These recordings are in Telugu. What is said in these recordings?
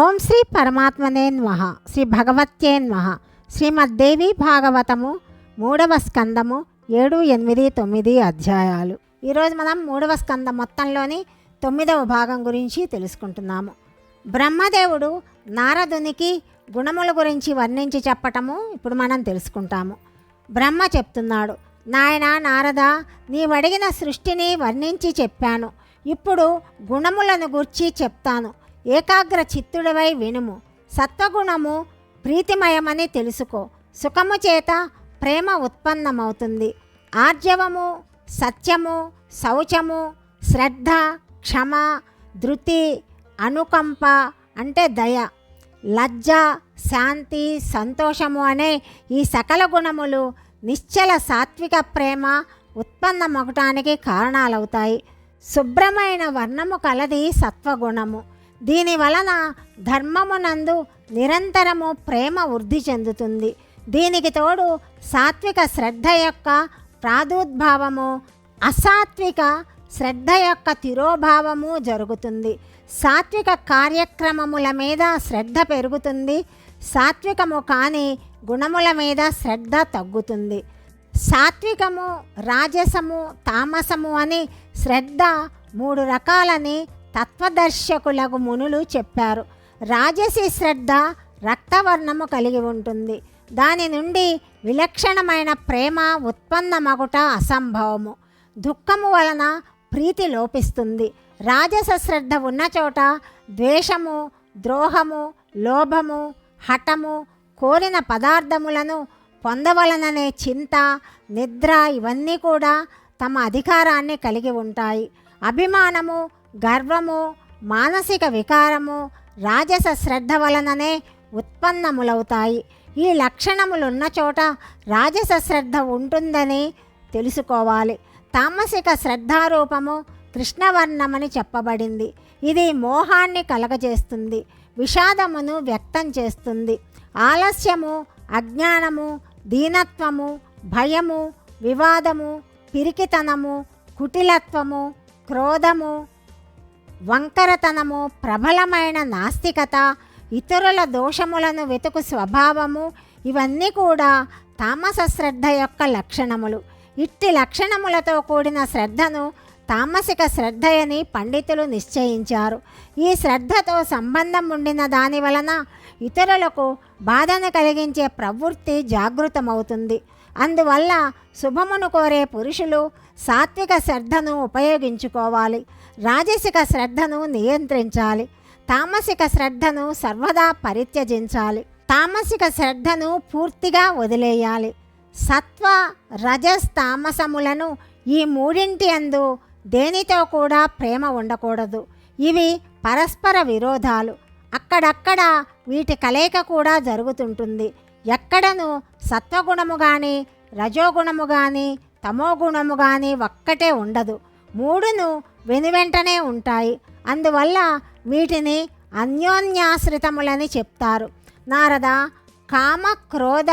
ఓం శ్రీ పరమాత్మనే నమః. శ్రీ భగవత్యే నమః. శ్రీమద్దేవి భాగవతము మూడవ స్కందము ఏడు ఎనిమిది తొమ్మిది అధ్యాయాలు. ఈరోజు మనం మూడవ స్కందం మొత్తంలోని తొమ్మిదవ భాగం గురించి తెలుసుకుంటున్నాము. బ్రహ్మదేవుడు నారదునికి గుణముల గురించి వర్ణించి చెప్పటము ఇప్పుడు మనం తెలుసుకుంటాము. బ్రహ్మ చెప్తున్నాడు నాయన నారద నీవడిగిన సృష్టిని వర్ణించి చెప్పాను. ఇప్పుడు గుణములను గూర్చి చెప్తాను. ఏకాగ్ర చిత్తుడివై వినుము. సత్వగుణము ప్రీతిమయమని తెలుసుకో. సుఖము చేత ప్రేమ ఉత్పన్నమవుతుంది. ఆర్జవము సత్యము శౌచము శ్రద్ధ క్షమ ధృతి అనుకంప అంటే దయ. లజ్జ శాంతి సంతోషము అనే ఈ సకల గుణములు నిశ్చల సాత్విక ప్రేమ ఉత్పన్నమవటానికి కారణాలవుతాయి. శుభ్రమైన వర్ణము కలది సత్వగుణము. దీని వలన ధర్మమునందు నిరంతరము ప్రేమ వృద్ధి చెందుతుంది. దీనికి తోడు సాత్విక శ్రద్ధ యొక్క ప్రాదుర్భావము అసాత్విక శ్రద్ధ యొక్క తిరోభావము జరుగుతుంది. సాత్విక కార్యక్రమముల మీద శ్రద్ధ పెరుగుతుంది. సాత్వికము కాని గుణముల మీద శ్రద్ధ తగ్గుతుంది. సాత్వికము రాజసము తామసము అని శ్రద్ధ మూడు రకాలని తత్వదర్శకులకు మునులు చెప్పారు. రాజసి శ్రద్ధ రక్తవర్ణము కలిగి ఉంటుంది. దాని నుండి విలక్షణమైన ప్రేమ ఉత్పన్నమగుట అసంభవము. దుఃఖము వలన ప్రీతి లోపిస్తుంది. రాజస శ్రద్ధ ఉన్న చోట ద్వేషము ద్రోహము లోభము హఠము కోరిన పదార్థములను పొందవలననే చింత నిద్ర ఇవన్నీ కూడా తమ అధికారాన్ని కలిగి ఉంటాయి. అభిమానము గర్వము మానసిక వికారము రాజస శ్రద్ధ వలననే ఉత్పన్నములవుతాయి. ఈ లక్షణములున్న చోట రాజస శ్రద్ధ ఉంటుందని తెలుసుకోవాలి. తామసిక శ్రద్ధారూపము కృష్ణవర్ణమని చెప్పబడింది. ఇది మోహాన్ని కలగజేస్తుంది విషాదమును వ్యక్తం చేస్తుంది. ఆలస్యము అజ్ఞానము దీనత్వము భయము వివాదము పిరికితనము కుటిలత్వము క్రోధము వంకరతనము ప్రబలమైన నాస్తికత ఇతరుల దోషములను వెతుకు స్వభావము ఇవన్నీ కూడా తామస శ్రద్ధ యొక్క లక్షణములు. ఇట్టి లక్షణములతో కూడిన శ్రద్ధను తామసిక శ్రద్ధయని పండితులు నిశ్చయించారు. ఈ శ్రద్ధతో సంబంధం ఉండిన దాని వలన ఇతరులకు బాధను కలిగించే ప్రవృత్తి జాగృతమవుతుంది. అందువల్ల శుభమును కోరే పురుషులు సాత్విక శ్రద్ధను ఉపయోగించుకోవాలి. రాజసిక శ్రద్ధను నియంత్రించాలి. తామసిక శ్రద్ధను సర్వదా పరిత్యజించాలి. తామసిక శ్రద్ధను పూర్తిగా వదిలేయాలి. సత్వ రజస్ తామసములను ఈ మూడింటి అందు దేనితో కూడా ప్రేమ ఉండకూడదు. ఇవి పరస్పర విరోధాలు. అక్కడక్కడ వీటి కలయిక కూడా జరుగుతుంటుంది. ఎక్కడను సత్వగుణము కానీ రజోగుణము కానీ తమోగుణము కానీ ఒక్కటే ఉండదు. మూడును వెనువెంటనే ఉంటాయి. అందువల్ల వీటిని అన్యోన్యాశ్రితములని చెప్తారు. నారద కామ క్రోధ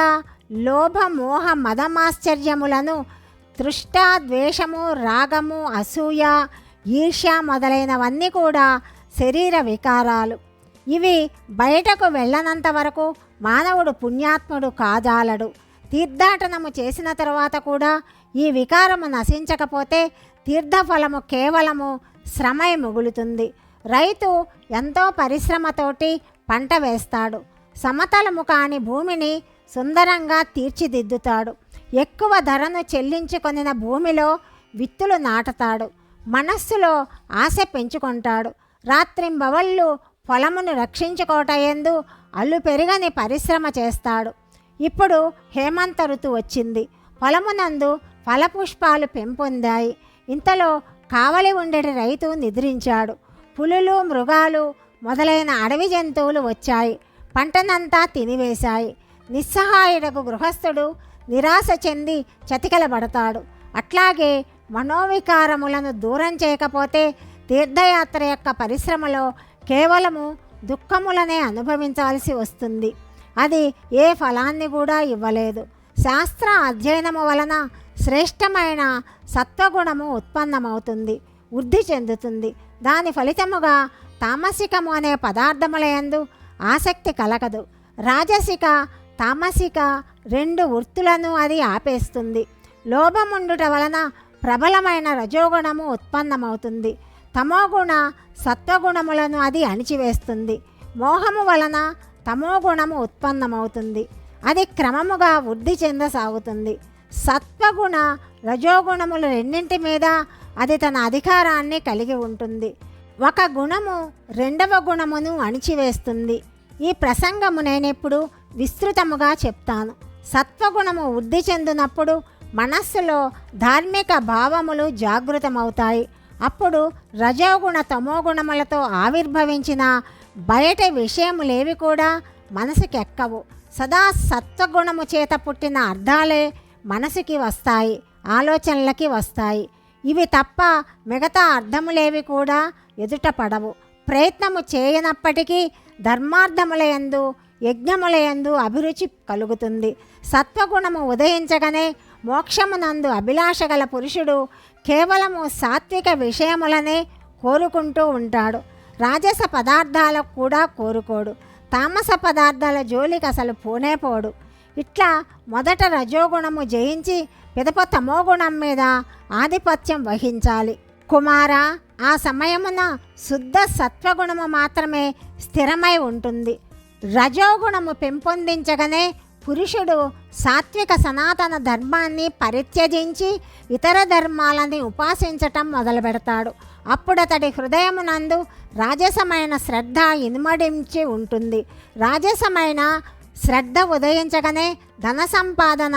లోభ మోహ మదమాశ్చర్యములను తృష్ట ద్వేషము రాగము అసూయ ఈర్ష్య మొదలైనవన్నీ కూడా శరీర వికారాలు. ఇవి బయటకు వెళ్ళనంత వరకు మానవుడు పుణ్యాత్ముడు కాజాలడు. తీర్థాటనము చేసిన తర్వాత కూడా ఈ వికారము నశించకపోతే తీర్థఫలము కేవలము శ్రమే మిగులుతుంది. రైతు ఎంతో పరిశ్రమతోటి పంట వేస్తాడు. సమతలము కాని భూమిని సుందరంగా తీర్చిదిద్దుతాడు. ఎక్కువ ధరను చెల్లించుకొనిన భూమిలో విత్తులు నాటుతాడు. మనస్సులో ఆశ పెంచుకుంటాడు. రాత్రింబవళ్ళు పొలమును రక్షించుకోటయందు అల్లు పెరిగని పరిశ్రమ చేస్తాడు. ఇప్పుడు హేమంత ఋతు వచ్చింది. పొలమునందు ఫలపుష్పాలు పెంపొందాయి. ఇంతలో కావలి ఉండేటి రైతు నిద్రించాడు. పులులు మృగాలు మొదలైన అడవి జంతువులు వచ్చాయి. పంటనంతా తినివేశాయి. నిస్సహాయుడకు గృహస్థుడు నిరాశ చెంది చతికలబడతాడు. అట్లాగే మనోవికారములను దూరం చేయకపోతే తీర్థయాత్ర యొక్క పరిశ్రమలో కేవలము దుఃఖములనే అనుభవించాల్సి వస్తుంది. అది ఏ ఫలాన్ని కూడా ఇవ్వలేదు. శాస్త్ర అధ్యయనము వలన శ్రేష్టమైన సత్వగుణము ఉత్పన్నమవుతుంది వృద్ధి చెందుతుంది. దాని ఫలితముగా తామసికము అనే పదార్థములయందు ఆసక్తి కలగదు. రాజసిక తామసిక రెండు వృత్తులను అది ఆపేస్తుంది. లోభముండుట వలన ప్రబలమైన రజోగుణము ఉత్పన్నమవుతుంది. తమోగుణ సత్వగుణములను అది అణిచివేస్తుంది. మోహము వలన తమోగుణము ఉత్పన్నమవుతుంది. అది క్రమముగా వృద్ధి చెందసాగుతుంది. సత్వగుణ రజోగుణములు రెండింటి మీద అది తన అధికారాన్ని కలిగి ఉంటుంది. ఒక గుణము రెండవ గుణమును అణిచివేస్తుంది. ఈ ప్రసంగము నేనెప్పుడు విస్తృతముగా చెప్తాను. సత్వగుణము వృద్ధి చెందినప్పుడు మనస్సులో ధార్మిక భావములు జాగృతమవుతాయి. అప్పుడు రజోగుణ తమోగుణములతో ఆవిర్భవించిన బయట విషయములేవి కూడా మనసుకెక్కవు. సదా సత్వగుణము చేత పుట్టిన అర్థాలే మనసుకి వస్తాయి ఆలోచనలకి వస్తాయి. ఇవి తప్ప మిగతా అర్థములేవి కూడా ఎదుట పడవు. ప్రయత్నము చేయనప్పటికీ ధర్మార్థములయందు యజ్ఞములయందు అభిరుచి కలుగుతుంది. సత్వగుణము ఉదయించగానే మోక్షమునందు అభిలాష గల పురుషుడు కేవలము సాత్విక విషయములనే కోరుకుంటూ ఉంటాడు. రాజస పదార్థాలకు కూడా కోరుకోడు. తామస పదార్థాల జోలికి అసలు పోనే పోడు ఇట్లా మొదట రజోగుణము జయించి పిదప తమోగుణం మీద ఆధిపత్యం వహించాలి. కుమార ఆ సమయమున శుద్ధ సత్వగుణము మాత్రమే స్థిరమై ఉంటుంది. రజోగుణము పెంపొందించగానే పురుషుడు సాత్విక సనాతన ధర్మాన్ని పరిత్యజించి ఇతర ధర్మాలని ఉపాసించటం మొదలు పెడతాడు అప్పుడు అతడి హృదయమునందు రాజసమైన శ్రద్ధ ఇనుమడించి ఉంటుంది. రాజసమైన శ్రద్ధ ఉదయించగానే ధన సంపాదన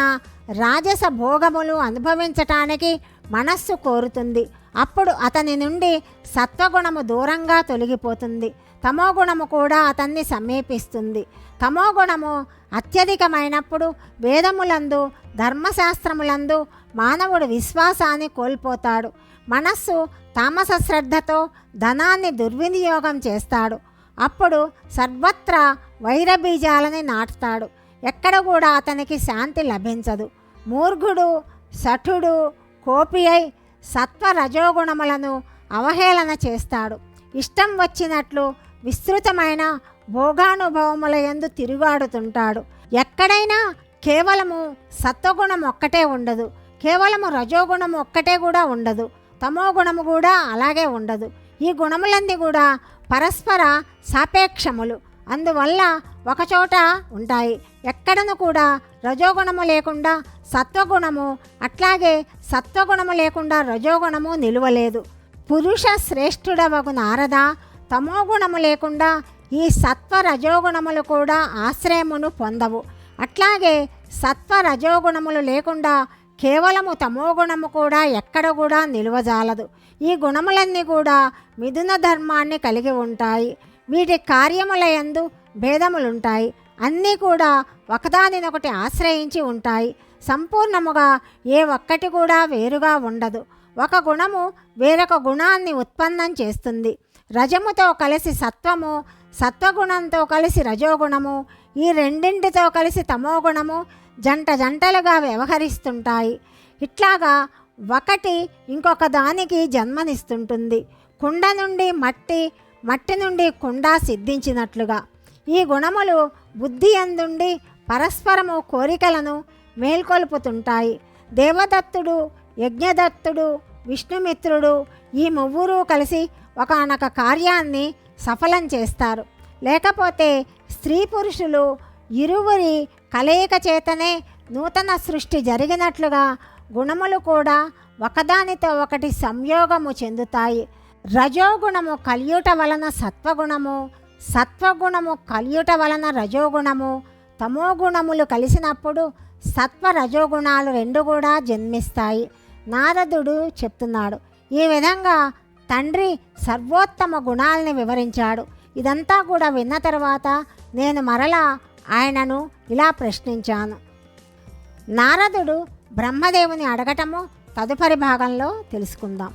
రాజస భోగములు అనుభవించటానికి మనస్సు కోరుతుంది. అప్పుడు అతని నుండి సత్వగుణము దూరంగా తొలగిపోతుంది. తమోగుణము కూడా అతన్ని సమీపిస్తుంది. తమోగుణము అత్యధికమైనప్పుడు వేదములందు ధర్మశాస్త్రములందు మానవుడు విశ్వాసాన్ని కోల్పోతాడు. మనస్సు తామస శ్రద్ధతో ధనాన్ని దుర్వినియోగం చేస్తాడు. అప్పుడు సర్వత్రా వైరబీజాలని నాటుతాడు. ఎక్కడ కూడా అతనికి శాంతి లభించదు. మూర్ఘుడు సఠుడు కోపి అయి సత్వ రజోగుణములను అవహేళన చేస్తాడు. ఇష్టం వచ్చినట్లు విస్తృతమైన భోగానుభవముల యందు తిరుగాడుతుంటాడు. ఎక్కడైనా కేవలము సత్వగుణం ఒక్కటే ఉండదు. కేవలము రజోగుణం ఒక్కటే కూడా ఉండదు. తమో గుణము కూడా అలాగే ఉండదు. ఈ గుణములన్నీ కూడా పరస్పర సాపేక్షములు. అందువల్ల ఒకచోట ఉంటాయి. ఎక్కడను కూడా రజోగుణము లేకుండా సత్వగుణము అట్లాగే సత్వగుణము లేకుండా రజోగుణము నిలువలేదు. పురుష శ్రేష్ఠుడవగు నారద తమోగుణము లేకుండా ఈ సత్వ రజోగుణములు కూడా ఆశ్రయమును పొందవు. అట్లాగే సత్వ రజోగుణములు లేకుండా కేవలము తమోగుణము కూడా ఎక్కడ కూడా నిలువజాలదు. ఈ గుణములన్నీ కూడా మిథున ధర్మాన్ని కలిగి ఉంటాయి. వీటి కార్యముల యందు భేదములుంటాయి. అన్నీ కూడా ఒకదానినొకటి ఆశ్రయించి ఉంటాయి. సంపూర్ణముగా ఏ ఒక్కటి కూడా వేరుగా ఉండదు. ఒక గుణము వేరొక గుణాన్ని ఉత్పన్నం చేస్తుంది. రజముతో కలిసి సత్వము సత్వగుణంతో కలిసి రజోగుణము ఈ రెండింటితో కలిసి తమోగుణము జంట జంటలుగా వ్యవహరిస్తుంటాయి. ఇట్లాగా ఒకటి ఇంకొక దానికి జన్మనిస్తుంటుంది. కుండ నుండి మట్టి మట్టి నుండి కుండ సిద్ధించినట్లుగా. ఈ గుణములు బుద్ధి అందుండి పరస్పరము కోరికలను మేల్కొల్పుతుంటాయి. దేవదత్తుడు యజ్ఞదత్తుడు విష్ణుమిత్రుడు ఈ ముగ్గురు కలిసి ఒకనొక కార్యాన్ని సఫలం చేస్తారు. లేకపోతే స్త్రీ పురుషులు ఇరువురి కలయిక చేతనే నూతన సృష్టి జరిగినట్లుగా గుణములు కూడా ఒకదానితో ఒకటి సంయోగము చెందుతాయి. రజోగుణము కలియుట వలన సత్వగుణము సత్వగుణము కలియుట వలన రజోగుణము తమోగుణములు కలిసినప్పుడు సత్వ రజోగుణాలు రెండు కూడా జన్మిస్తాయి. నారదుడు చెప్తున్నాడు ఈ విధంగా తండ్రి సర్వోత్తమ గుణాలని వివరించాడు. ఇదంతా కూడా విన్న తర్వాత నేను మరలా ఆయనను ఇలా ప్రశ్నించాను. నారదుడు బ్రహ్మదేవుని అడగటము తదుపరి భాగంలో తెలుసుకుందాం.